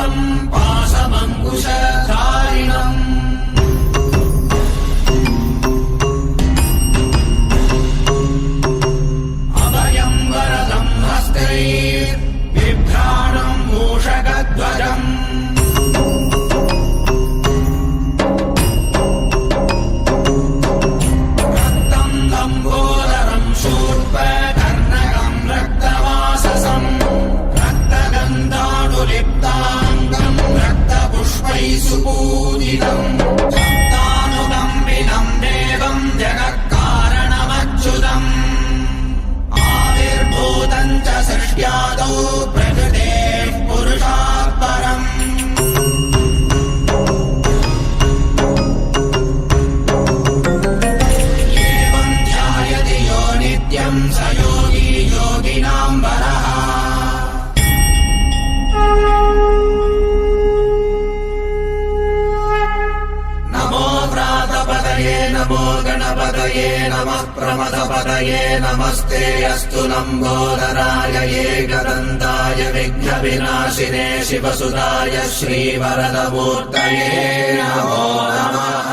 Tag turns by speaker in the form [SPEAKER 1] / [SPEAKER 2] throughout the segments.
[SPEAKER 1] tanpa गणपतये नमः प्रमथपदये नमस्ते अस्तु लम्बोदराय एकदन्ताय विघ्नविनाशिने शिवसुताय श्रीवरदमूर्तये नमो नमः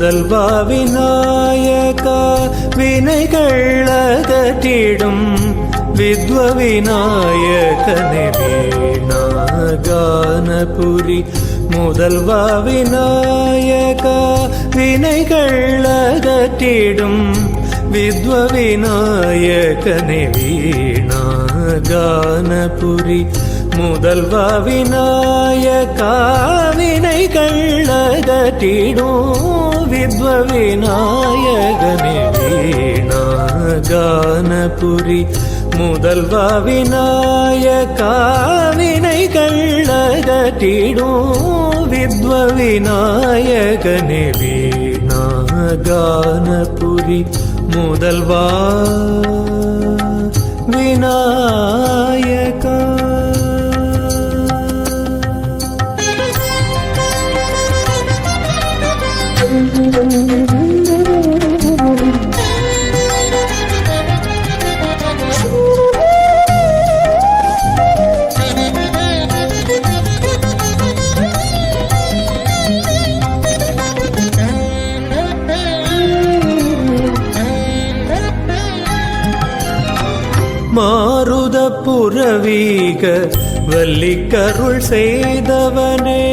[SPEAKER 2] முதல்வா விநாயகா வினைகள் அகற்றிடும் வித்வ விநாயகனே வீணாகானபுரி. முதல்வா விநாயகா வினைகள் அகற்றிடும் வித்வவிநாயகனே வீணாகானபுரி முதல்வா விநாயகா வினைகள் அகற்றிடும் வித்வ வீணாகானபுரி முதல்வா விநாயகா வினைகள் அகற்றிடும் வித்வ வீணாகானபுரி முதல்வா விநாயக வீக வல்லிக்கருள் செய்தவனே.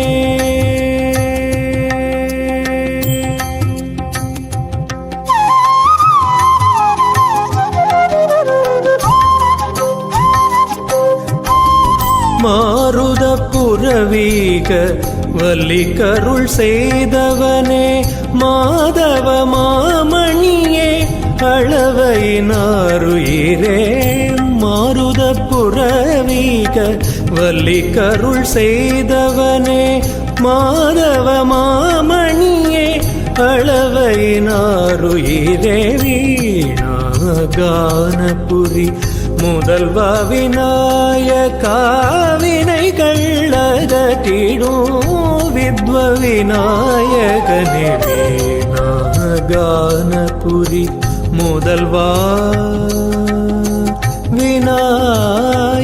[SPEAKER 2] மாருத புறவீக வல்லிக்கருள் செய்தவனே. மாதவ மாமணியே அளவையினாருயிரே மாருத புறவீக வள்ளி கருள் செய்தவனே மாதவ மாமணியே அளவையினாருயிரே வீணாகானபுரி. முதல்வா விநாயகா வினைகள் வித்வ விநாயகனே வீணாகானபுரி. முதல்வா விநாயகா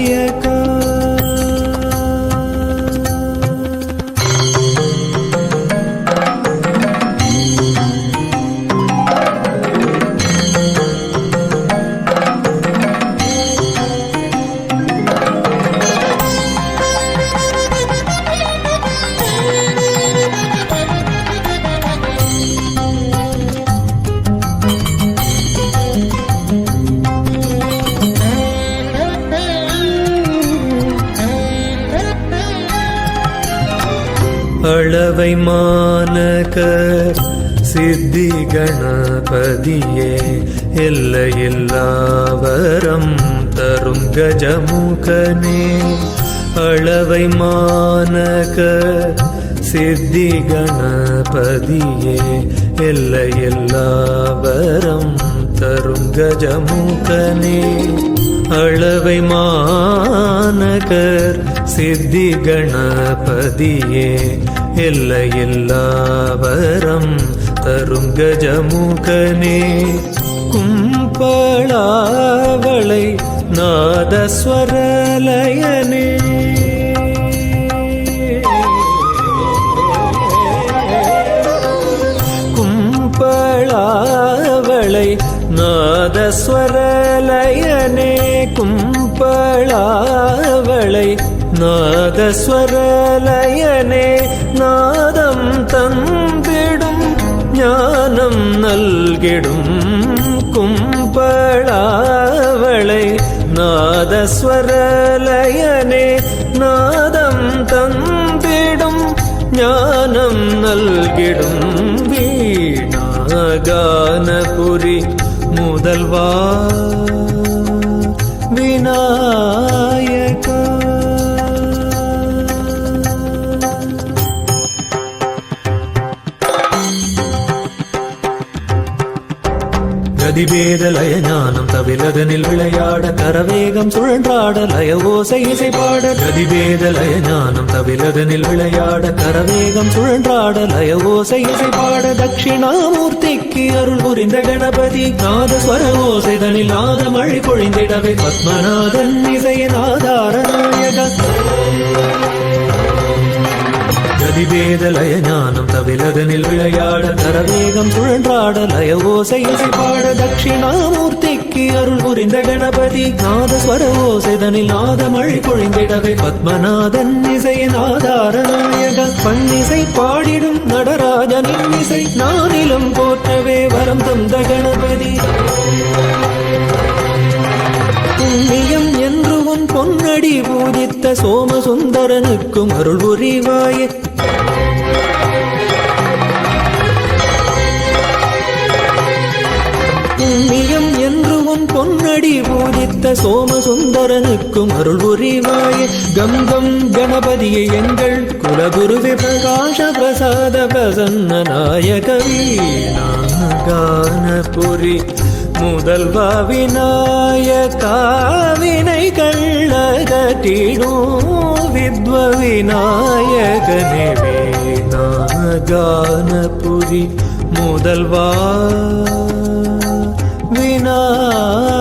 [SPEAKER 2] அளவை மானக சித்தி கணபதியே எல்லையில்லாவரம் தரும் கஜமுகனே. அளவை மானக சித்தி கணபதியே எல்லையில்லாவரம் தரும் கஜமுகனே. அளவை மாநகர் சித்தி கணபதியே எல்லையில்லாவரம் தரும் கஜமுகனே கும்பளாவளை நாதஸ்வரலயனே. கும்பளாவளை நாதஸ்வரலயனே கும்பளாவளை நாதஸ்வரலயனே. நாதம் தந்திடும் ஞானம் நல்கிடும் கும்பளாவளை நாதஸ்வரலயனே நாதம் தந்திடும் ஞானம் நல்கிடும் வீணாகானபுரி முதல்வா கதிபேத லய ஞானம் தவிலதனில் விளையாட கரவேகம் சுழன்றாட லய ஓசை இசைப்பாட பாட கதிபேத லய ஞானம் தவிலதனில் விளையாட கரவேகம் சுழன்றாட லய ஓசை இசைப்பாட தட்சிணாமூர்த்திக்கு அருள் புரிந்த கணபதி நாதஸ்வர ஓசைதனில் நாத மழை பொழிந்திடவே பத்மநாதன் இசையின் ஆதார நாயக கதிபேத லய ஞானம் தவிலதனில் விளையாட தரவேகம் சுழன்றாட லய ஓசை இசை பாட தட்சிணாமூர்த்திக்கு அருள் புரிந்த கணபதி நாதஸ்வர ஓசைதனில் நாத மழை பொழிந்திடவே பத்மநாதன் இசையின் ஆதார நாயகன் பன்னிசை பாடிடும் நடராஜனின் இசை நானிலும் போற்றவே வரம் தந்த கணபதி. புண்ணியம் என்று உன் பொன்னடி பூஜித்த சோமசுந்தரனுக்கும் அருள் புரிவாயே. புண்ணியம் என்று உன் பொன்னடி பூஜித்த சோமசுந்தரனுக்கும் அருள் புரிவாய. கங்கம் கணபதியை எங்கள் குலகுருவே பிரகாஷ பிரசாத பிரசன்ன நாயக வீணாகானபுரி முதல்வா விநாயகா வினைகள் அகற்றிடும் வித்வ விநாயகனே வேணாகானபுரி முதல்வா விநாயக.